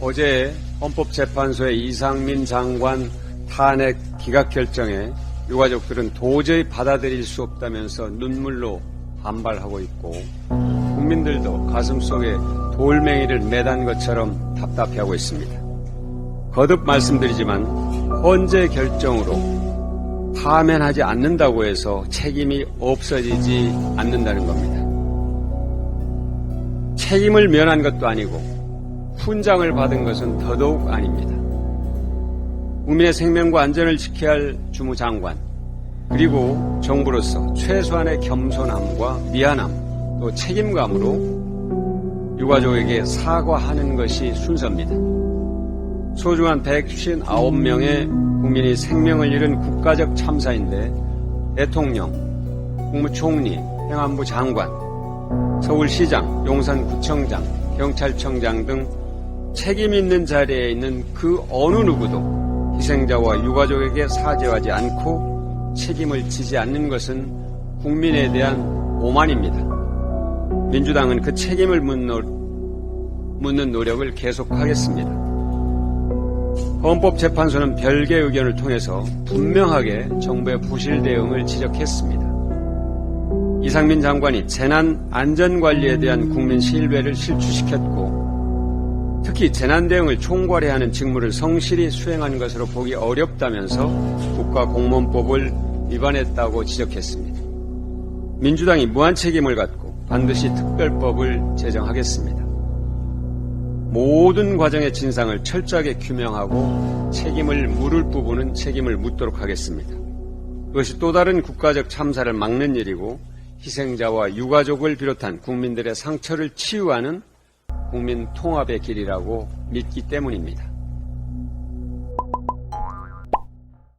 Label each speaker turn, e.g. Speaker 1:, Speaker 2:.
Speaker 1: 어제 헌법재판소의 이상민 장관 탄핵 기각 결정에 유가족들은 도저히 받아들일 수 없다면서 눈물로 반발하고 있고 국민들도 가슴 속에 돌멩이를 매단 것처럼 답답해하고 있습니다. 거듭 말씀드리지만 헌재 결정으로 파면하지 않는다고 해서 책임이 없어지지 않는다는 겁니다. 책임을 면한 것도 아니고 훈장을 받은 것은 더더욱 아닙니다. 국민의 생명과 안전을 지켜야 할 주무장관 그리고 정부로서 최소한의 겸손함과 미안함 또 책임감으로 유가족에게 사과하는 것이 순서입니다. 소중한 159명의 국민이 생명을 잃은 국가적 참사인데 대통령, 국무총리, 행안부 장관, 서울시장, 용산구청장, 경찰청장 등 책임 있는 자리에 있는 그 어느 누구도 희생자와 유가족에게 사죄하지 않고 책임을 지지 않는 것은 국민에 대한 오만입니다. 민주당은 그 책임을 묻는 노력을 계속하겠습니다. 헌법재판소는 별개 의견을 통해서 분명하게 정부의 부실 대응을 지적했습니다. 이상민 장관이 재난 안전관리에 대한 국민 신뢰를 실추시켰고 특히 재난 대응을 총괄해야 하는 직무를 성실히 수행한 것으로 보기 어렵다면서 국가공무원법을 위반했다고 지적했습니다. 민주당이 무한 책임을 갖고 반드시 특별법을 제정하겠습니다. 모든 과정의 진상을 철저하게 규명하고 책임을 물을 부분은 책임을 묻도록 하겠습니다. 그것이 또 다른 국가적 참사를 막는 일이고 희생자와 유가족을 비롯한 국민들의 상처를 치유하는 국민 통합의 길이라고 믿기 때문입니다.